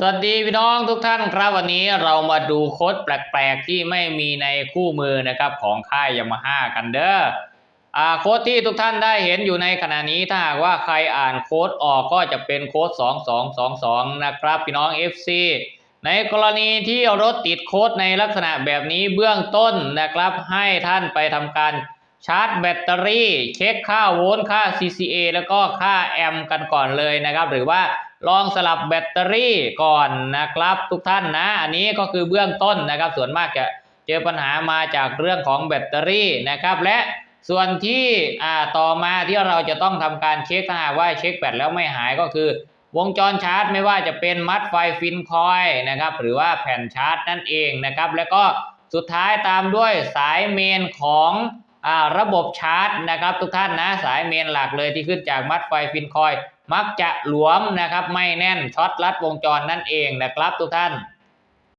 สวัสดีพี่น้องทุกท่านครับวันนี้เรามาดูโค้ดแปลกๆที่ไม่มีในคู่มือนะครับของค่ายยามาฮ่ากันเด้ออ่าโค้ดที่ทุกท่านได้เห็นอยู่ในขณะนี้ถ้าหากว่าใครอ่านโค้ดออกก็จะเป็นโค้ด 2222 นะครับพี่น้อง FC ในกรณีที่รถติดโค้ดในลักษณะแบบนี้เบื้องต้นนะครับ ให้ท่านไปทำการชาร์จแบตเตอรี่ เช็คค่าโวลต์ค่า CCA แล้วก็ค่าแอมป์กันก่อนเลยนะครับ หรือว่า ลองสลับแบตเตอรี่ก่อนนะครับ ทุกท่านนะ อันนี้ก็คือเบื้องต้นนะครับ ส่วนมากจะเจอปัญหามาจากเรื่องของแบตเตอรี่นะครับ และส่วนที่ต่อมาที่เราจะต้องทำการเช็คถ้าหากว่าเช็คแบตแล้วไม่หายก็คือ วงจรชาร์จไม่ว่าจะเป็นมัดไฟฟินคอยนะครับ หรือว่าแผ่นชาร์จนั่นเองนะครับ แล้วก็สุดท้ายตามด้วยสายเมนของอระบบชาร์จนะครับ ทุกท่านนะสายเมนหลักเลยที่ขึ้นจากมัดไฟฟินคอย มักจะหลวมนะครับไม่แน่นช็อตลัดวงจรนั่นเองนะครับทุกท่าน